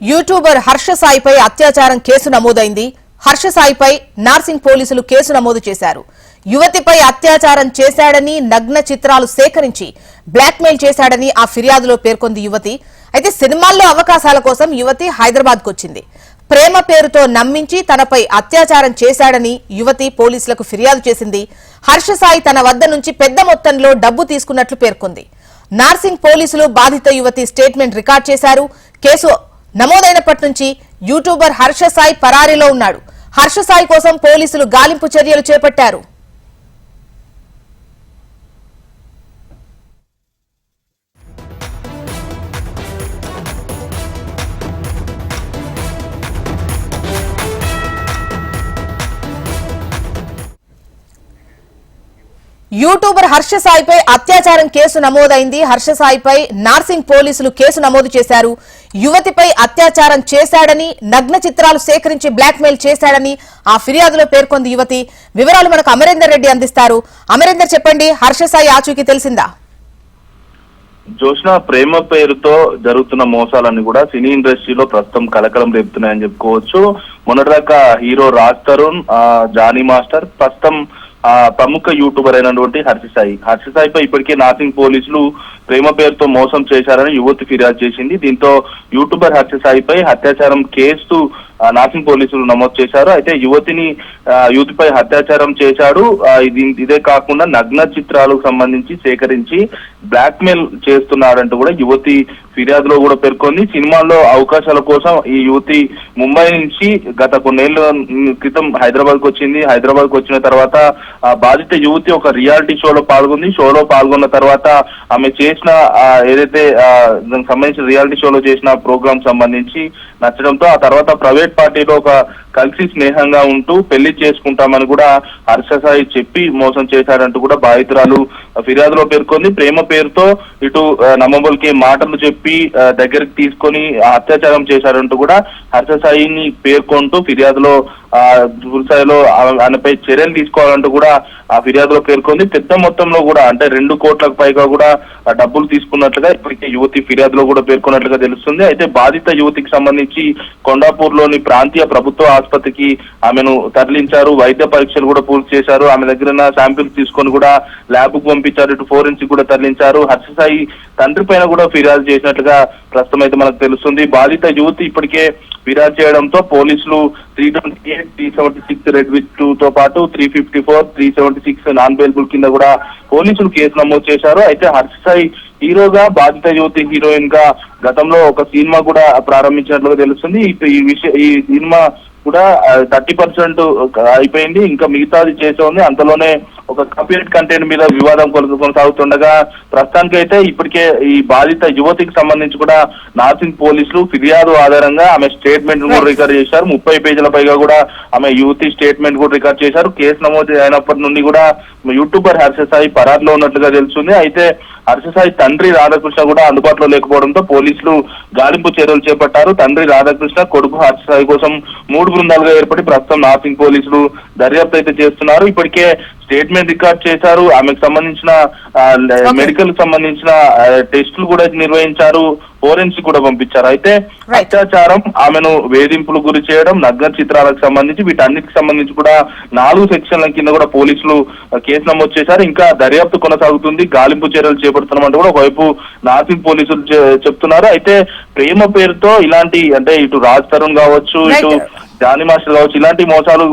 YouTuber Harsha సాయిపై అత్యాచారం case నమోదైంది. హర్ష సాయిపై నార్సింగ్ పోలీసులు కేసు నమోదు చేశారు. యువతిపై అత్యాచారం చేశాడని నగ్న చిత్రాలు సేకరించి బ్లాక్మెయిల్ చేశాడని ఆ ఫిర్యాదులో పేర్కొంది యువతి. అయితే సినిమాల్లో అవకాశాల కోసం యువతి హైదరాబాద్కు వచ్చింది. ప్రేమ పేరుతో నమ్మించి తనపై అత్యాచారం చేశాడని యువతి పోలీసులకు ఫిర్యాదు చేసింది. హర్ష సాయి తన వద్ద నుంచి పెద్ద మొత్తంలో డబ్బు తీసుకున్నట్లు పేర్కొంది. నార్సింగ్ పోలీసులు బాధిత యువతి స్టేట్మెంట్ రికార్డ్ చేశారు. కేసు నమోదైనప్పటి నుంచి యూట్యూబర్ హర్షసాయి పరారీలో ఉన్నాడు. హర్షసాయి కోసం పోలీసులు గాలింపు చర్యలు చేపట్టారు. యూట్యూబర్ హర్ష సాయిపై అత్యాచారం కేసు నమోదైంది. హర్ష సాయిపై నార్సింగ్ పోలీసులు కేసు నమోదు చేశారు. యువతిపై అత్యాచారం చేశాడని నగ్న చిత్రాలు సేకరించి బ్లాక్మెయిల్ చేశాడని ఆ ఫిర్యాదులో పేర్కొంది యువతి. వివరాలు మనకు అమరేందర్ రెడ్డి అందిస్తారు. అమరేందర్ చెప్పండి హర్ష సాయి ఆచూకీ తెలిసిందా? జోష్న ప్రేమ పేరుతో జరుగుతున్న మోసాలన్నీ కూడా సినీ ఇండస్ట్రీలో ప్రస్తుతం కలకలం రేపుతున్నాయని చెప్పుకోవచ్చు. మొన్నటిదాకా హీరో రాజ్ తరుణ్ జానీ మాస్టర్ ప్రస్తుతం ఆ, ప్రముఖ యూట్యూబర్ అయినటువంటి హర్షసాయి పై ఇప్పటికే నాసింగ్ పోలీసులు ప్రేమ పేరుతో మోసం చేశారని యువతి ఫిర్యాదు చేసింది. దీంతో యూట్యూబర్ హర్షసాయిపై అత్యాచారం కేసు నాసింగ్ పోలీసులు నమోదు చేశారు. అయితే యువతిని ఆ, యువతిపై అత్యాచారం చేశాడు. ఇది ఇదే కాకుండా నగ్న చిత్రాలకు సంబంధించి సేకరించి బ్లాక్ మెయిల్ చేస్తున్నాడంటూ కూడా యువతి ఫిర్యాదులో కూడా పేర్కొంది. సినిమాల్లో అవకాశాల కోసం ఈ యువతి ముంబై నుంచి గత కొన్నేళ్ళ క్రితం హైదరాబాద్కు వచ్చింది. హైదరాబాద్కు వచ్చిన తర్వాత ఆ బాధిత యువతి ఒక రియాలిటీ షోలో పాల్గొంది. షోలో పాల్గొన్న తర్వాత ఆమె చేసిన ఏదైతే దానికి సంబంధించిన రియాలిటీ షోలో చేసిన ప్రోగ్రామ్ సంబంధించి నచ్చడంతో ఆ తర్వాత ప్రైవేట్ పార్టీలో ఒక కలిసి స్నేహంగా ఉంటూ పెళ్ళి చేసుకుంటామని కూడా హర్షసాయి చెప్పి మోసం చేశారంటూ కూడా బాధితురాలు ఫిర్యాదులో పేర్కొంది. ప్రేమ పేరుతో ఇటు నమ్మబుల్కి మాటలు చెప్పి దగ్గరికి తీసుకొని అత్యాచారం చేశారంటూ కూడా హర్షసాయిని పేర్కొంటూ ఫిర్యాదులో స్థాయిలో ఆయనపై చర్యలు తీసుకోవాలంటూ కూడా ఆ ఫిర్యాదులో పేర్కొంది. పెద్ద మొత్తంలో కూడా అంటే రెండు కోట్లకు పైగా కూడా డబ్బులు తీసుకున్నట్లుగా ఇప్పటికే యువతి ఫిర్యాదులో కూడా పేర్కొన్నట్లుగా తెలుస్తుంది. అయితే బాధిత యువతికి సంబంధించి కొండాపూర్లోని ప్రాంతీయ ప్రభుత్వ ఆసుపత్రికి ఆమెను తరలించారు. వైద్య పరీక్షలు కూడా పూర్తి చేశారు. ఆమె దగ్గర ఉన్న శాంపిల్స్ తీసుకొని కూడా ల్యాబ్కు పంపించారు. ఇటు ఫోరెన్సిక్ కూడా తరలించారు. హర్షసాయి తండ్రి పైన కూడా ఫిర్యాదు చేసినట్లుగా ప్రస్తుతం అయితే మనకు తెలుస్తుంది. బాధిత యువతి ఇప్పటికే ఫిర్యాదు చేయడంతో పోలీసులు three twenty eight three seventy six read with two తో పాటు three fifty four three seventy six non bailable కింద కూడా పోలీసులు కేసు నమోదు చేశారు. అయితే హర్షసాయి హీరోగా బాధిత యువతి హీరోయిన్గా గతంలో ఒక సినిమా కూడా ప్రారంభించినట్లుగా తెలుస్తుంది. ఈ విషయ ఈ సినిమా కూడా థర్టీ పర్సెంట్ అయిపోయింది. ఇంకా మిగతాది చేసే ఉంది. అంతలోనే ఒక కాపీరైట్ కంటెంట్ మీద వివాదం కొన- కొనసాగుతుండగా ప్రస్తుతానికి అయితే ఇప్పటికే ఈ బాధిత యువతికి సంబంధించి కూడా నార్సింగ్ పోలీసులు ఫిర్యాదు ఆధారంగా ఆమె స్టేట్మెంట్ కూడా. రికార్డ్ చేశారు. ముప్పై పేజీల పైగా కూడా ఆమె యువతి స్టేట్మెంట్ కూడా రికార్డ్ చేశారు. కేసు నమోదు అయినప్పటి నుండి కూడా యూట్యూబర్ హర్షసాయి పరారులో ఉన్నట్లుగా తెలుస్తుంది. అయితే హర్షసాయి తండ్రి రాధాకృష్ణ కూడా అందుబాటులో లేకపోవడంతో పోలీసులు గాలింపు చర్యలు చేపట్టారు. తండ్రి రాధాకృష్ణ కొడుకు హర్షసాయి కోసం మూడు బృందాలుగా ఏర్పడి ప్రస్తుతం నార్సింగ్ పోలీసులు దర్యాప్తు అయితే చేస్తున్నారు. ఇప్పటికే స్టేట్మెంట్ రికార్డ్ చేశారు ఆమెకు సంబంధించిన. మెడికల్ సంబంధించిన టెస్టులు కూడా నిర్వహించారు ఫోరెన్సిక్ కూడా పంపించారు అయితే. అత్యాచారం ఆమెను వేధింపులు గురి చేయడం నగ్న చిత్రాలకు సంబంధించి వీటన్నిటికి సంబంధించి కూడా నాలుగు సెక్షన్ల కింద కూడా పోలీసులు కేసు నమోదు చేశారు ఇంకా దర్యాప్తు కొనసాగుతుంది గాలింపు చర్యలు చేపడుతున్నామంటూ కూడా ఒకవైపు నార్సింగ్ పోలీసులు చెప్తున్నారు అయితే ప్రేమ పేరుతో ఇలాంటి అంటే ఇటు రాజ్ తరుణ్ కావచ్చు ఇటు. జానీ మాస్టర్ కావచ్చు ఇలాంటి మోసాలు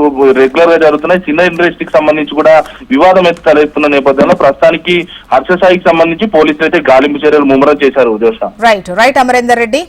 రెగ్యులర్గా జరుగుతున్నాయి. చిన్న ఇండస్ట్రీకి సంబంధించి కూడా వివాదం అయితే తలెత్తున్న నేపథ్యంలో ప్రస్తుతానికి హర్షసాయికి సంబంధించి పోలీసులు అయితే గాలింపు చర్యలు ముమ్మరం చేశారు జోష. Right right Amarender Reddy.